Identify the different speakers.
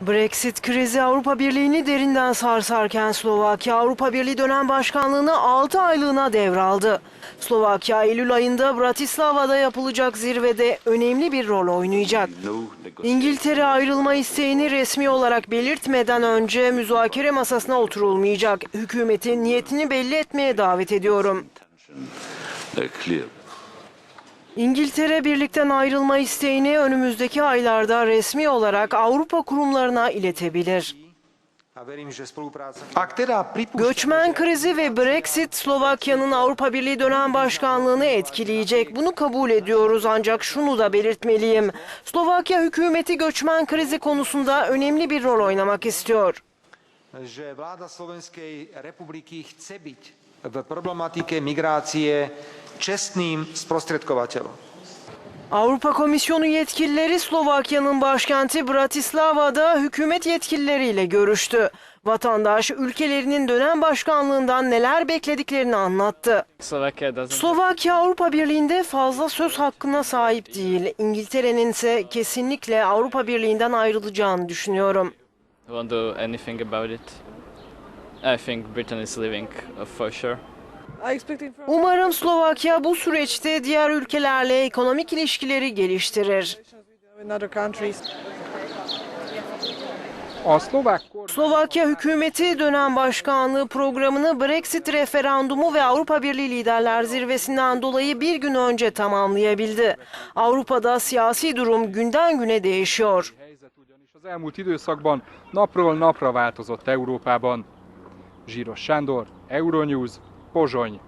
Speaker 1: Brexit krizi Avrupa Birliği'ni derinden sarsarken Slovakya Avrupa Birliği dönem başkanlığını 6 aylığına devraldı. Slovakya Eylül ayında Bratislava'da yapılacak zirvede önemli bir rol oynayacak. İngiltere ayrılma isteğini resmi olarak belirtmeden önce müzakere masasına oturulmayacak. Hükümetin niyetini belli etmeye davet ediyorum. İngiltere birlikten ayrılma isteğini önümüzdeki aylarda resmi olarak Avrupa kurumlarına iletebilir. Göçmen krizi ve Brexit Slovakya'nın Avrupa Birliği dönem başkanlığını etkileyecek. Bunu kabul ediyoruz ancak şunu da belirtmeliyim. Slovakya hükümeti göçmen krizi konusunda önemli bir rol oynamak istiyor.
Speaker 2: že vláda Slovenskej republiky chce byť v problematike migrácie čestným sprostredkovateľom.
Speaker 1: Avrupa Komisyonu yetkilileri Slovakya'nın başkenti Bratislava'da hükümet yetkilileriyle görüştü. Vatandaş ülkelerinin dönem başkanlığından neler beklediklerini anlattı. Slovakya Avrupa Birliği'nde fazla söz hakkına sahip değil. İngiltere'nin ise kesinlikle Avrupa Birliği'nden ayrılacağını düşünüyorum.
Speaker 3: I think Britain is leaving uh, for sure.
Speaker 1: Umarım Slovakya bu süreçte diğer ülkelerle ekonomik ilişkileri geliştirir. Slovakya hükümeti dönem başkanlığı programını Brexit referandumu ve Avrupa Birliği Liderler Zirvesi'nden dolayı bir gün önce tamamlayabildi. Avrupa'da siyasi durum günden güne değişiyor.
Speaker 4: az elmúlt időszakban napról napra változott Európában. Zsíros Sándor, Euronews, Пожонь.